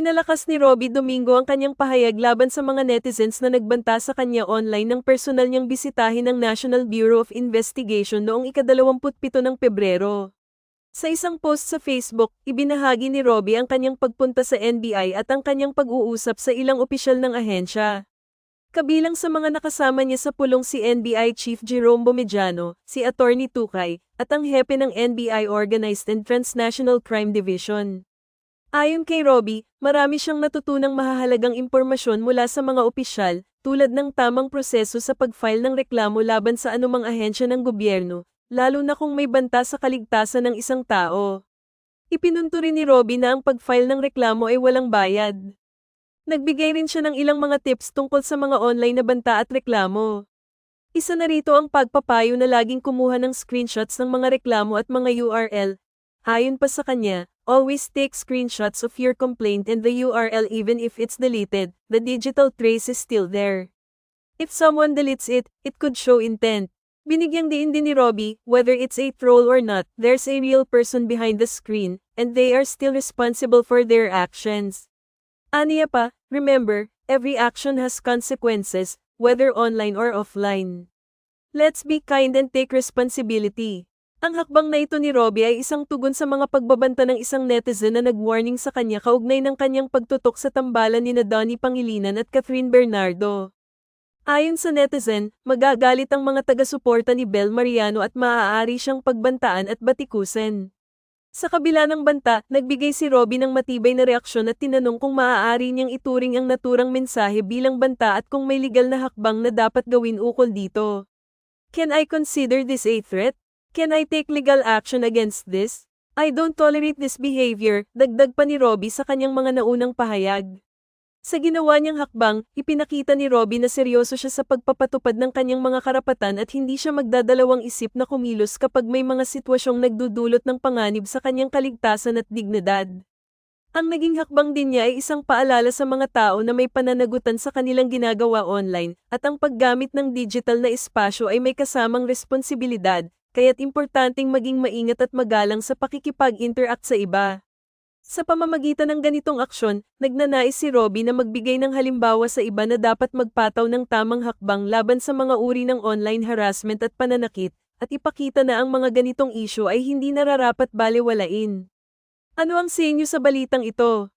Ipinalakas ni Robbie Domingo ang kanyang pahayag laban sa mga netizens na nagbanta sa kanya online ng personal niyang bisitahin ng National Bureau of Investigation noong ikadalawamputpito ng Pebrero. Sa isang post sa Facebook, ibinahagi ni Robbie ang kanyang pagpunta sa NBI at ang kanyang pag-uusap sa ilang opisyal ng ahensya. Kabilang sa mga nakasama niya sa pulong si NBI Chief Jerome Bomediano, si Attorney Tukay, at ang hepe ng NBI Organized and Transnational Crime Division. Ayon kay Robbie, marami siyang natutunang mahahalagang impormasyon mula sa mga opisyal, tulad ng tamang proseso sa pag-file ng reklamo laban sa anumang ahensya ng gobyerno, lalo na kung may banta sa kaligtasan ng isang tao. Ipinunto rin ni Robbie na ang pag-file ng reklamo ay walang bayad. Nagbigay rin siya ng ilang mga tips tungkol sa mga online na banta at reklamo. Isa na rito ang pagpapayo na laging kumuha ng screenshots ng mga reklamo at mga URL. Ayon pa sa kanya, always take screenshots of your complaint and the URL even if it's deleted, the digital trace is still there. If someone deletes it, it could show intent. Binigyang diin din ni Robbie, whether it's a troll or not, there's a real person behind the screen, and they are still responsible for their actions. Aniya pa, remember, every action has consequences, whether online or offline. Let's be kind and take responsibility. Ang hakbang na ito ni Robbie ay isang tugon sa mga pagbabanta ng isang netizen na nag-warning sa kanya kaugnay ng kanyang pagtutok sa tambalan ni na Donnie Pangilinan at Catherine Bernardo. Ayon sa netizen, magagalit ang mga taga-suporta ni Bel Mariano at maaari siyang pagbantaan at batikusin. Sa kabila ng banta, nagbigay si Robbie ng matibay na reaksyon at tinanong kung maaari niyang ituring ang naturang mensahe bilang banta at kung may legal na hakbang na dapat gawin ukol dito. Can I consider this a threat? Can I take legal action against this? I don't tolerate this behavior, dagdag pa ni Robbie sa kanyang mga naunang pahayag. Sa ginawa niyang hakbang, ipinakita ni Robbie na seryoso siya sa pagpapatupad ng kanyang mga karapatan at hindi siya magdadalawang isip na kumilos kapag may mga sitwasyong nagdudulot ng panganib sa kanyang kaligtasan at dignidad. Ang naging hakbang din niya ay isang paalala sa mga tao na may pananagutan sa kanilang ginagawa online, at ang paggamit ng digital na espasyo ay may kasamang responsibilidad, kaya't importanteng maging maingat at magalang sa pakikipag-interact sa iba. Sa pamamagitan ng ganitong aksyon, nagnanais si Robbie na magbigay ng halimbawa sa iba na dapat magpataw ng tamang hakbang laban sa mga uri ng online harassment at pananakit, at ipakita na ang mga ganitong isyo ay hindi nararapat balewalain. Ano ang sa inyo sa balitang ito?